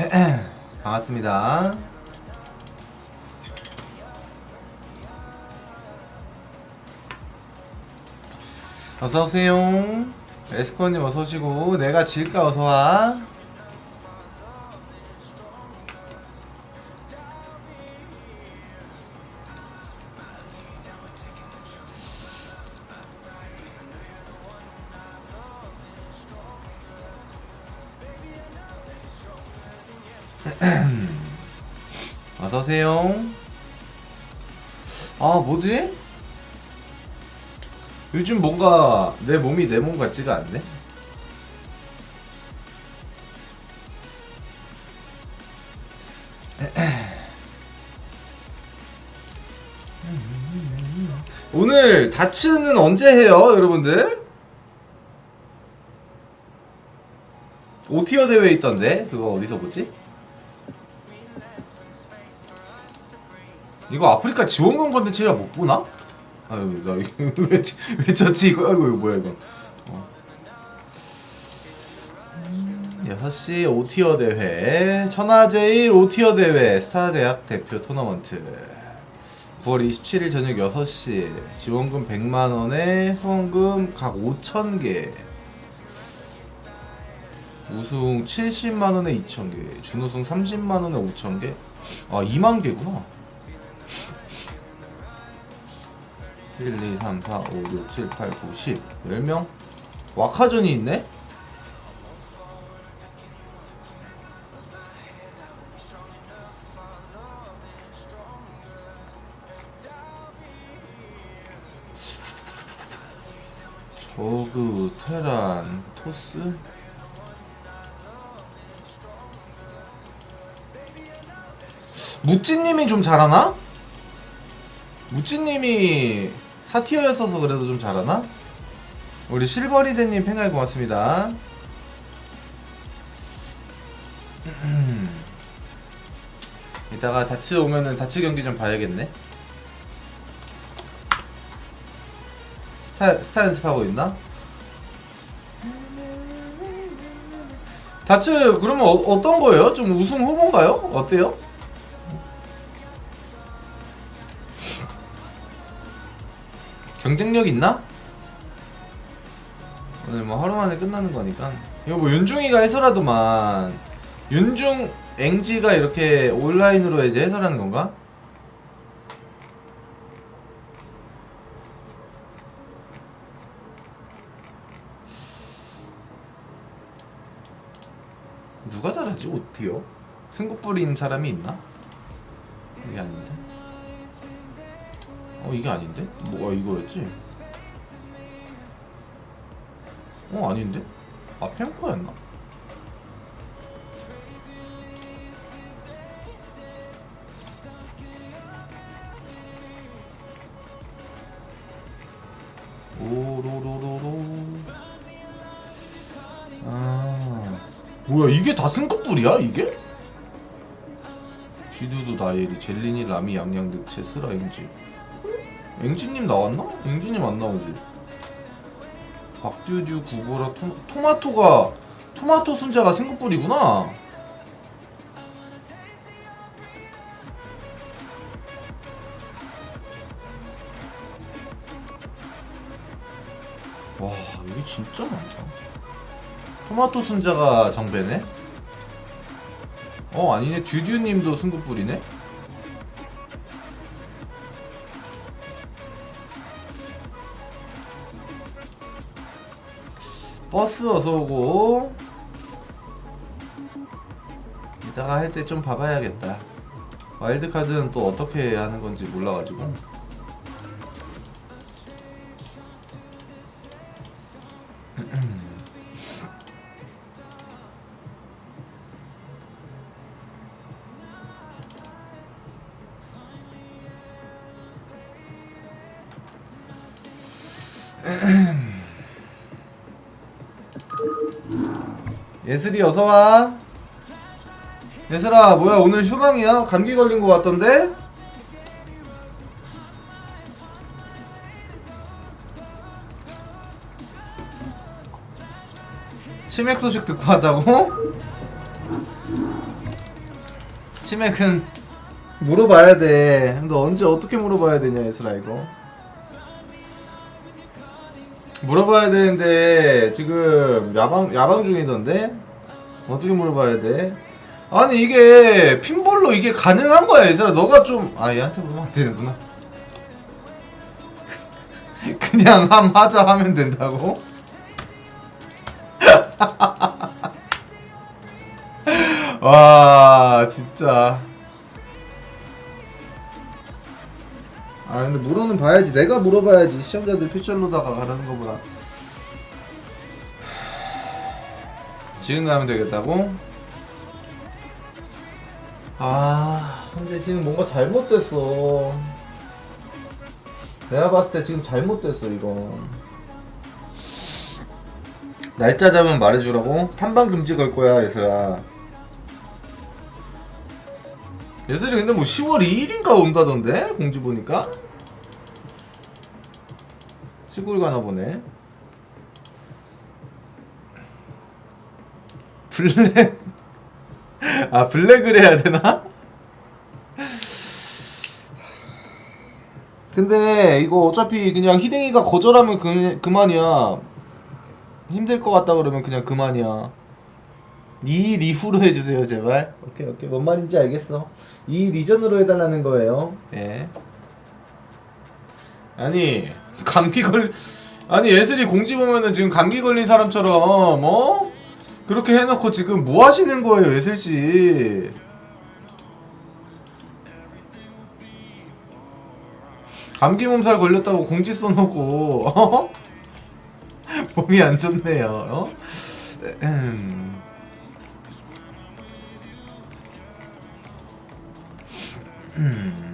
반갑습니다. 어서 오세요. 에스코님 어서 오시고 내가 질까 어서 와. 오세요. 아 뭐지? 요즘 뭔가 내 몸이 내 몸 같지가 않네. 오늘 다츠는 언제 해요, 여러분들? 오티어 대회 있던데 그거 어디서 보지? 이거 아프리카 지원금 컨텐츠가 못 보나? 아유 나 왜, 왜 졌지? 이거 아이고 이거 뭐야 이거. 어. 음, 6시 5티어 대회. 천하제일 5티어 대회. 스타대학 대표 토너먼트. 9월 27일 저녁 6시. 지원금 100만원에 후원금 각 5,000개. 우승 70만원에 2,000개. 준우승 30만원에 5,000개. 아 2만개구나 1, 2, 3, 4, 5, 6, 7, 8, 9, 10 10명? 와카전이 있네? 저그, 테란, 토스? 무찌님이 좀 잘하나? 무찌님이 사티어였어서 그래도 좀 잘하나? 우리 실버리드님 팬가이 고맙습니다. 이따가 다치 오면은 다치 경기 좀 봐야겠네. 스타 스타 연습하고 있나? 다츠 그러면 어, 어떤 거예요? 좀 우승 후보인가요? 어때요? 경쟁력 있나? 오늘 뭐 하루 만에 끝나는 거니까 이거 뭐 윤중이가 해설하더만 윤중 앵지가 이렇게 온라인으로 이제 해설하는 건가? 누가 잘하지? 승급 뿌린 사람이 있나? 이게 아닌데? 어 이게 아닌데? 뭐가 이거였지? 어 아닌데? 아 펜코였나? 아 뭐야 이게 다 승급불이야 이게? 지두두 나예리 젤리니 라미 양양 늑체 스라 앵지 앵지님 나왔나? 앵지님 안 나오지. 박듀듀 구보라 토, 토마토가 토마토 순자가 승급불이구나. 와 이게 진짜 많다. 토마토 순자가 정배네? 어 아니네. 듀듀님도 승급불이네 버스 어서 오고. 이따가 할 때 좀 봐봐야겠다. 와일드카드는 또 어떻게 하는 건지 몰라가지고 예슬이 어서와 예슬아 뭐야 오늘 휴방이야? 감기 걸린 거 같던데? 치맥 소식 듣고 왔다고? 치맥은 물어봐야 돼. 너 언제 어떻게 물어봐야 되냐 예슬아 이거. 물어봐야 되는데 지금 야방 야방 중이던데 어떻게 물어봐야 돼? 아니 이게 핀볼로 이게 가능한 거야, 얘들아. 너가 좀 아 얘한테 안 되는구나. 그냥 함 하자 하면 된다고? 와 진짜 아 근데 물어는 봐야지. 내가 물어봐야지. 시험자들 퓨처로다가 가라는 거보다. 지금 가면 되겠다고? 아 근데 지금 뭔가 잘못됐어. 내가 봤을 때 지금 잘못됐어 이거. 날짜 잡으면 말해주라고? 탐방 금지 걸 거야 예슬아. 예슬이 근데 뭐 10월 2일인가 온다던데? 공지 보니까 시골 가나 보네 블랙 아 블랙을 해야 되나? 근데 이거 어차피 그냥 희댕이가 거절하면 그, 그만이야 힘들 것 같다 그러면 그냥 그만이야. 2일 이후로 해주세요 제발. 오케이 오케이 뭔 말인지 알겠어. 2일 이전으로 해달라는 거예요. 예. 아니 감기 걸 아니 예슬이 공지 보면은 지금 감기 걸린 사람처럼 어 그렇게 해놓고 지금 뭐 하시는 거예요 예슬 씨. 감기 몸살 걸렸다고 공지 써놓고 어? 몸이 안 좋네요. 어? 음.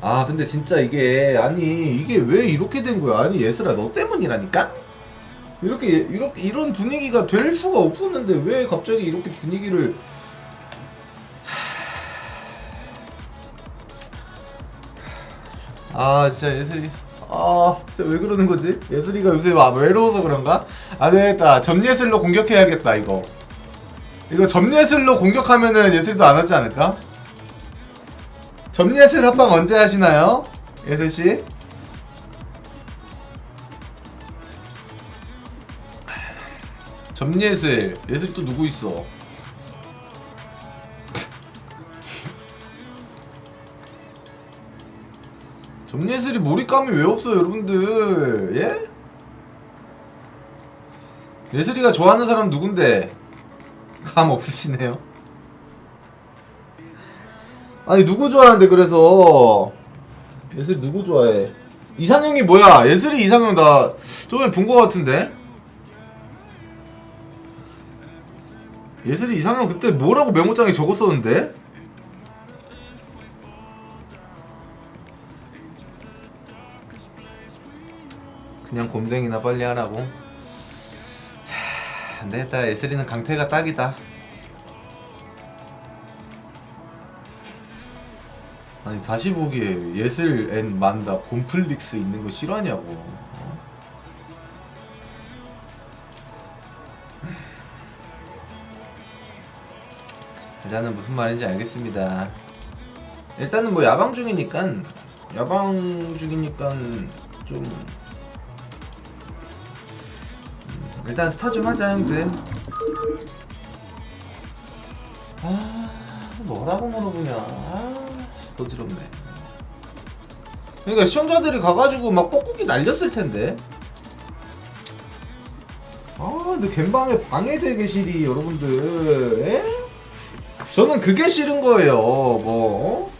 아 근데 진짜 이게 아니 이게 왜 이렇게 된 거야? 아니 예슬아 너 때문이라니까? 이렇게 이렇게 이런 분위기가 될 수가 없었는데 왜 갑자기 이렇게 분위기를 아 진짜 예슬이 아 진짜 왜 그러는 거지? 예슬이가 요새 막 외로워서 그런가? 안 되겠다 점예슬로 공격해야겠다 이거 이거 점예슬로 공격하면은 예슬이도 안 하지 않을까? 점예슬 합방 언제 하시나요? 예슬씨? 점예슬 예슬이 또 누구 있어? 점예슬이 몰입감이 왜 없어요 여러분들 예? 예슬이가 좋아하는 사람 누군데 감 없으시네요 아니 누구 좋아하는데 그래서 예슬이 누구 좋아해 이상형이 뭐야 예슬이 이상형 나 저번에 본 거 같은데 예슬이 이상형 그때 뭐라고 메모장에 적었었는데 그냥 곰댕이나 빨리 하라고. 하, 안 되겠다. 예슬이는 강태가 딱이다. 아니 다시 보기에 예슬 앤 만다 곰플릭스 있는 거 싫어하냐고. 어? 일단은 무슨 말인지 알겠습니다. 일단은 뭐 야방 중이니까 야방 중이니까 좀 일단 스타 좀 하자 형들 아 뭐라고 물어보냐 아 어지럽네 그러니까 시청자들이 가가지고 막 뻐꾸기 날렸을 텐데 아 근데 갬방에 방해되게 싫이 여러분들 에? 저는 그게 싫은 거예요 뭐 어?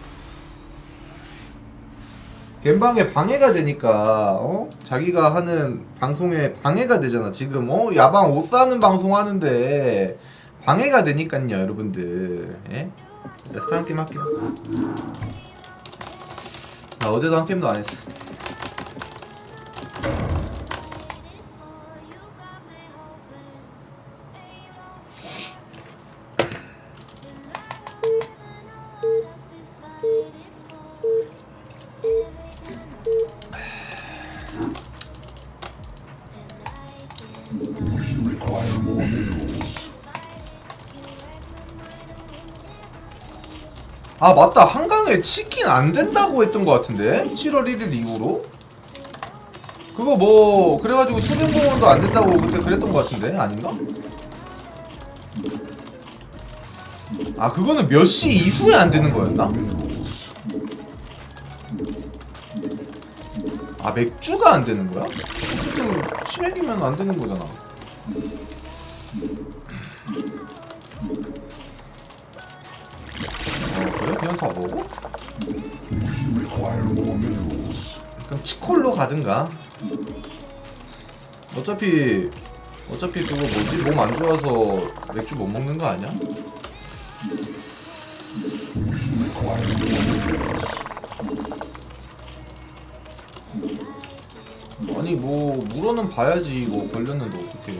갬방에 방해가 되니까 어? 자기가 하는 방송에 방해가 되잖아 지금 어 야방 옷 사는 방송 하는데 방해가 되니까요 여러분들 예? 레스트 한 게임 할게요 나 어제도 한 게임도 안 했어 아 맞다 한강에 치킨 안 된다고 했던 것 같은데 7월 1일 이후로 그거 뭐 그래가지고 수변공원도 안 된다고 그때 그랬던 것 같은데 아닌가? 아 그거는 몇 시 이후에 안 되는 거였나? 아 맥주가 안 되는 거야? 어쨌든 치맥이면 안 되는 거잖아 먹어? 그럼 치콜로 가든가 어차피 어차피 그거 뭐지 몸 안 좋아서 맥주 못 먹는 거 아니야? 아니 뭐 물어는 봐야지 이거 걸렸는데 어떻게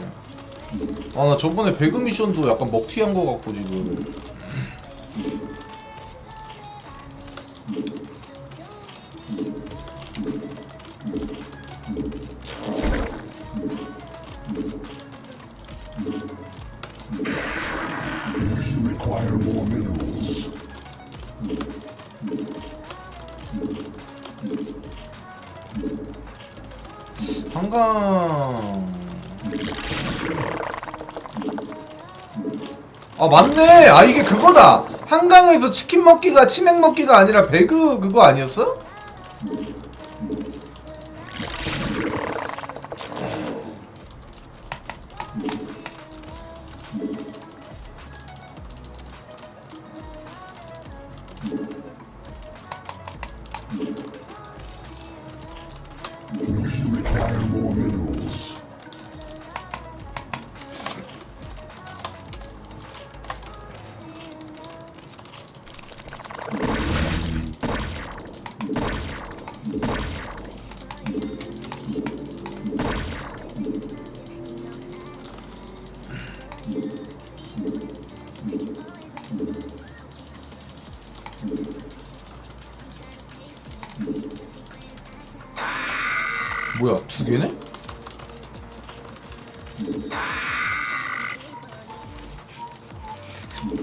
아나 저번에 배그 미션도 약간 먹튀한 거 같고 지금 require more minerals. 한강 아 맞네 아 이게 그거다 한강에서 치킨 먹기가 치맥 먹기가 아니라 배그 그거 아니었어? 뭐야 두 개네?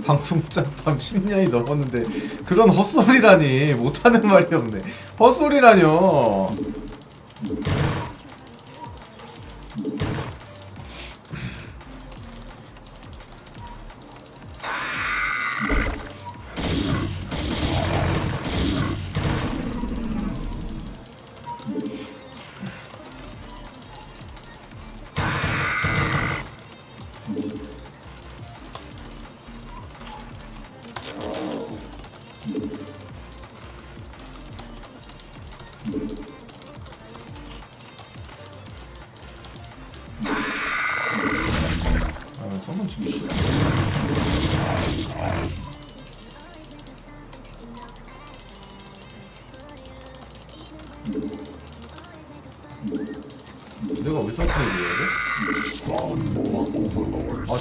방송 짬밤 10년이 넘었는데 그런 헛소리라니 못하는 말이 없네 헛소리라뇨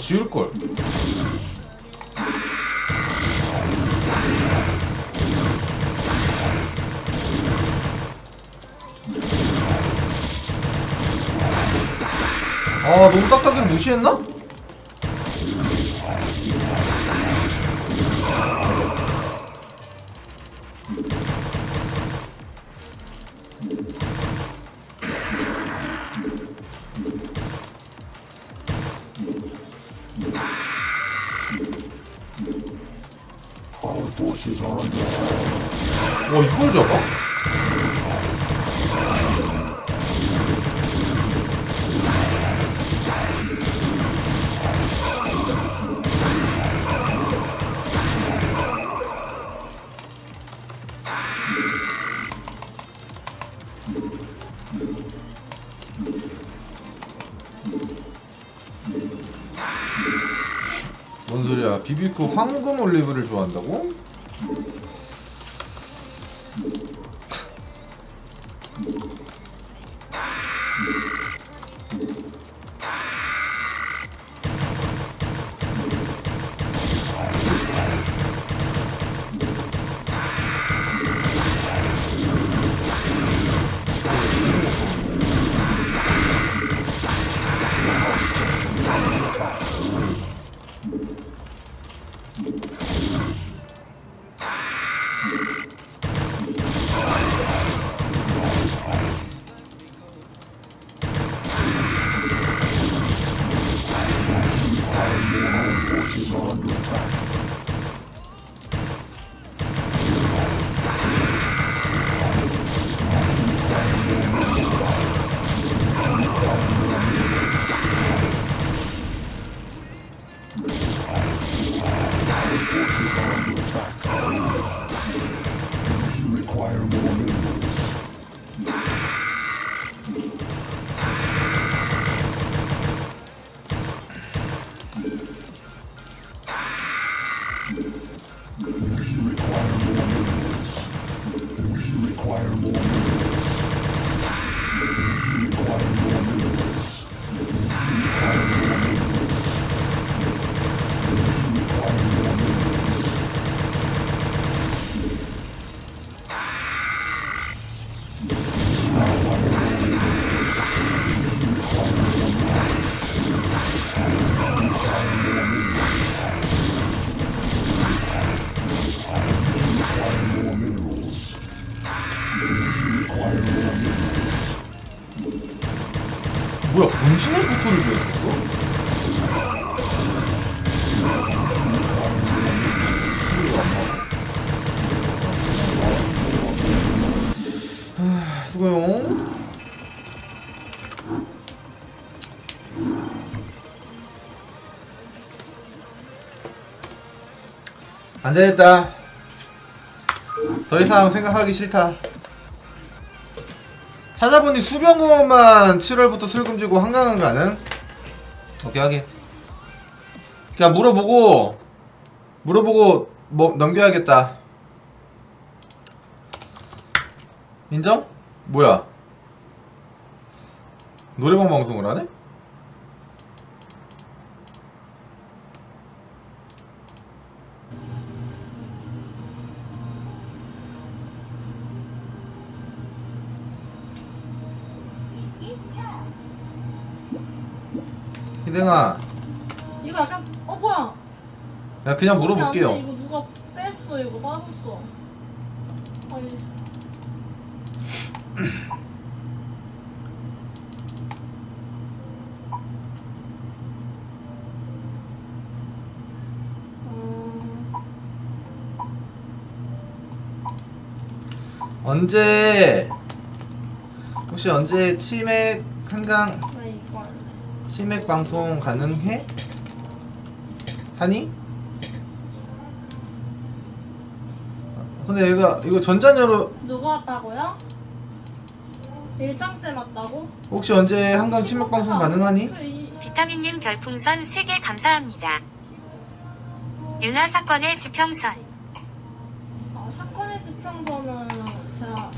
지울걸 아 너무 딱딱이를 무시했나? 와 이걸 잡아? 뭔 소리야 비비큐 황금 올리브를 좋아한다고? Thank you. 뭐야 본진의 포토를 주었었어? 아, 수고용. 안되겠다. 더 이상 생각하기 싫다 찾아보니 수변공원만 7월부터 슬금지고 한강은 가는 오케이 하긴 그냥 물어보고 물어보고 뭐 넘겨야겠다 인정? 뭐야 노래방 방송을 하네? 희댕아 이거 약간 어 뭐야? 야 그냥 물어볼게요. 이거 누가 뺐어? 이거 빠졌어. 아니. 음, 언제 혹시 언제 치맥 한강. 치맥 방송 가능해? 하니? 근데 얘가 이거 전자녀로 누구 왔다고요? 일장쌤 왔다고? 혹시 언제 한강 치맥 방송 가능하니? 그 이- 비타민님 별풍선 3개 감사합니다. 윤아 사건의 지평선. 아, 사건의 지평선은 제가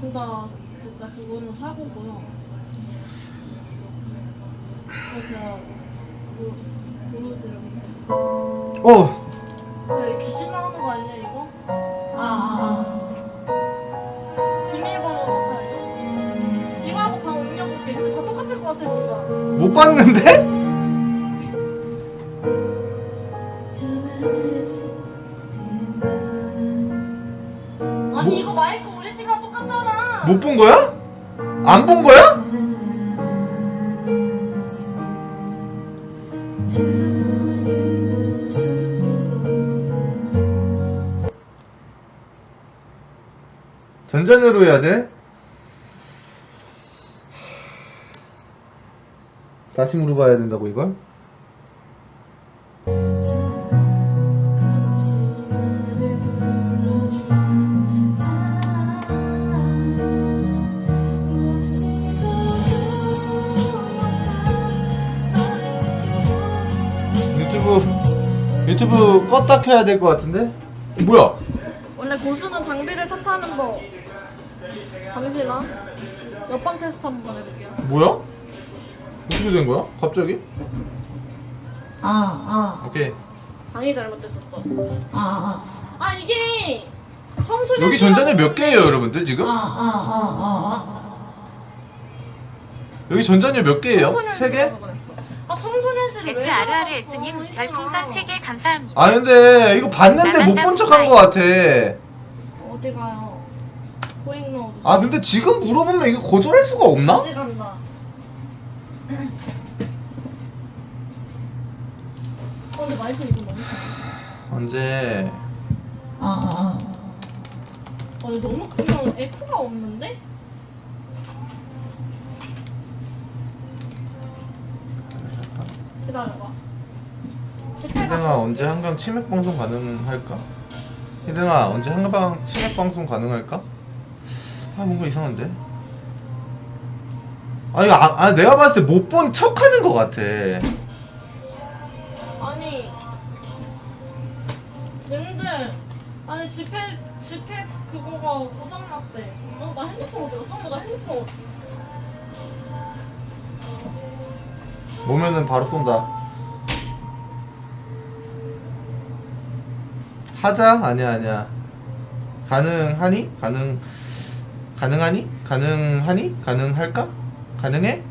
진짜 진짜 그거는 사고고요. 어! 네, 귀신 나오는 거 아니야 이거? 아, 아, 아. 비밀번호 알죠? 이거하고 방 옮겨볼게. 근데 다 똑같을 것 같아 뭔가. 못 봤는데? 아니 이거 마이크 우리 집이랑 똑같잖아. 못 본 거야? 안 본 거야? 전자녀로 해야 돼? 다시 물어봐야 된다고 이걸? 껐다 켜야 될 것 같은데? 뭐야? 원래 고수는 장비를 탓하는 법. 잠시만. 옆방 테스트 한번 해볼게요. 뭐야? 어떻게 된 거야? 갑자기? 아, 오케이 방이 잘못됐었어. 아, 아, 아 이게 청소년 여기 전자녀 몇 개예요 여러분들 지금? 아, 아, 아, 아, 여기 전자녀 몇 개예요? 세 개? 아 청소년실을 왜 SRRS님 들어갔어? 별풍선 3개 감사합니다. 아 근데 이거 봤는데 못 본 척한 것 같아 어디 가요? 고잉 넣어도 아 근데 지금 물어보면 이거 거절할 수가 없나? 다시 간다. 어, 근데 마이크 이거 너무 커. 언제 아, 아, 어, 근데 너무 그냥 에코가 없는데? 기다려봐. 스펙 희댕아 언제 한강 치맥 방송 가능할까? 희등아 언제 한가방 치맥 방송 가능할까? 아 뭔가 이상한데. 아 이거 아, 아, 내가 봤을 때 못 본 척하는 것 같아. 아니 님들 아니 지폐 지폐 그거가 고장났대 어, 나 핸드폰 어디가 정말 나 핸드폰 보면은 바로 쏜다. 하자? 아니야 아니야. 가능하니? 가능 가능하니? 가능하니? 가능할까? 가능해?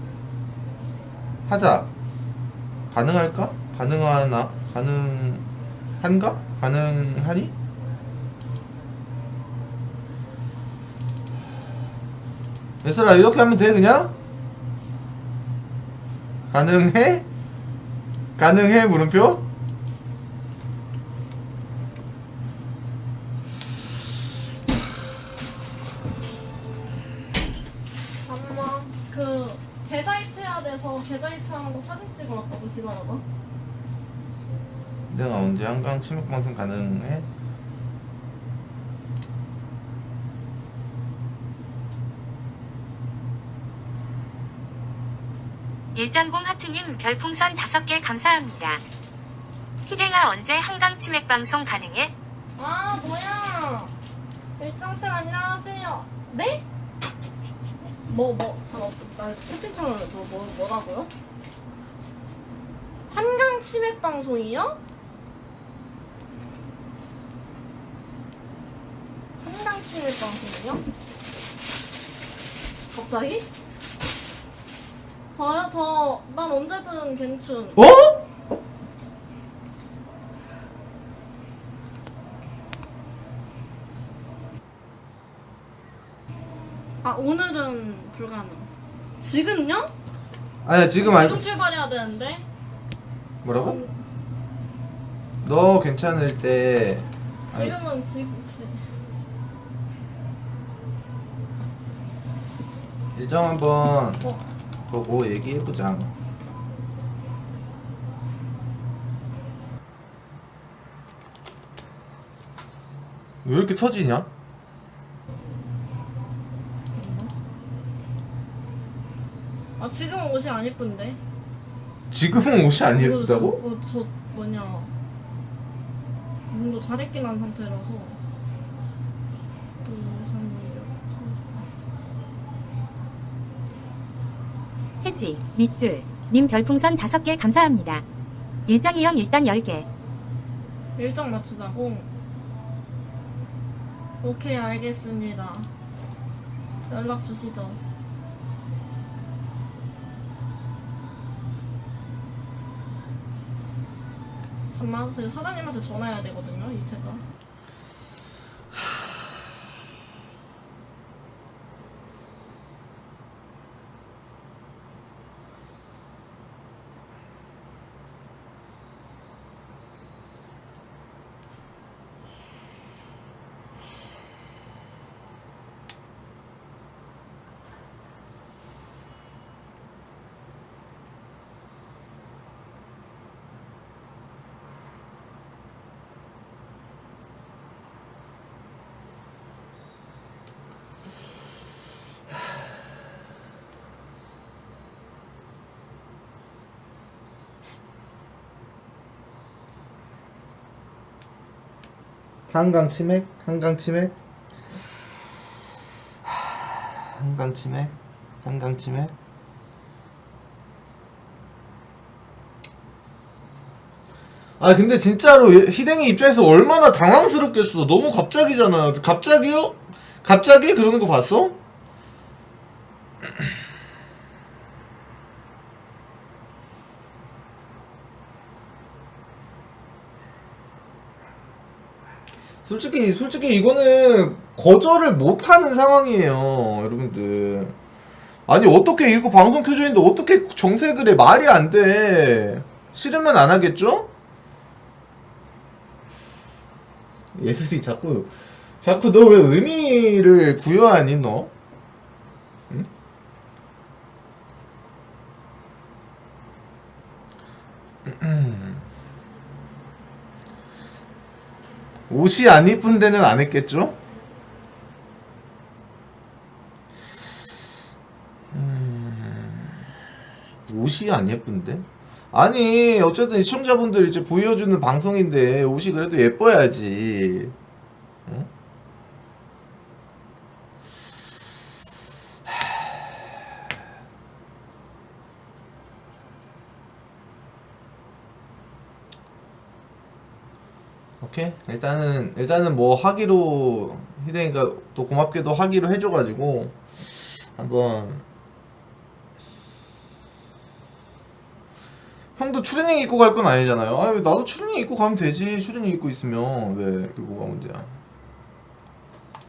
하자. 가능할까? 가능하나? 가능한가? 가능하니? 얘들아 이렇게 하면 돼 그냥? 가능해? 가능해 물음표? 그 계좌 이체해야 돼서 계좌 이체하는 거 사진 찍어 왔거든 기다려봐 내가 언제 한강 치맥 방송 가능해? 일장공 하트님 별풍선 5개 감사합니다. 희댕아 언제 한강 치맥 방송 가능해? 아 뭐야 일정쌤 안녕하세요 네? 뭐뭐 잠깐 나 채팅창을 뭐, 뭐 뭐라고요? 한강 치맥 방송이요? 한강 치맥 방송이요? 갑자기? 저요 저 난 언제든 괜춘 어? 아 오늘은 불가능 지금요? 아니야 지금 아니 지금 출발해야 되는데 뭐라고? 너 괜찮을 때 아니, 지금은 지금 지, 일정 한번 어. 보고 얘기해보자 왜 이렇게 터지냐? 아 지금은 옷이 안 이쁜데 지금은 옷이 안 예쁘다고? 저, 어, 저 뭐냐 눈도 잘 입긴 한 상태라서 그, 삼, 육, 칠, 사. 해지, 밑줄, 님 별풍선 5개 감사합니다. 일장이 형 일단 10개. 일정 맞추자고 오케이 알겠습니다 연락 주시죠 잠만 저 사장님한테 전화해야 되거든요 이체가 한강 치맥? 한강 치맥? 하, 한강 치맥? 한강 치맥? 아 근데 진짜로 얘- 희댕이 입장에서 얼마나 당황스럽겠어 너무 갑자기잖아 갑자기요? 갑자기? 그러는 거 봤어? 솔직히 솔직히 이거는 거절을 못 하는 상황이에요, 여러분들. 아니 어떻게 이거 방송 켜져 있는데 어떻게 정색을 해? 말이 안 돼. 싫으면 안 하겠죠? 예술이 자꾸 자꾸 너 왜 의미를 부여하니 너? 응? 옷이 안 이쁜 데는 안 했겠죠? 음, 옷이 안 예쁜데? 아니 어쨌든 시청자분들 이제 보여주는 방송인데 옷이 그래도 예뻐야지 오케이 일단은 일단은 뭐 하기로 희댕이가 또 고맙게도 하기로 해줘가지고 한번 형도 추리닝 입고 갈 건 아니잖아요. 아 나도 추리닝 입고 가면 되지. 추리닝 입고 있으면 왜 그게 뭐가 문제야?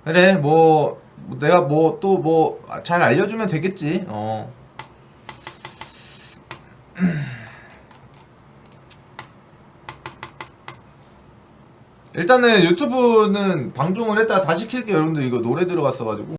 그래 뭐, 뭐 내가 뭐 또 뭐 잘 알려주면 되겠지. 어. 일단은 유튜브는 방종을 했다가 다시 킬게요. 여러분들 이거 노래 들어갔어가지고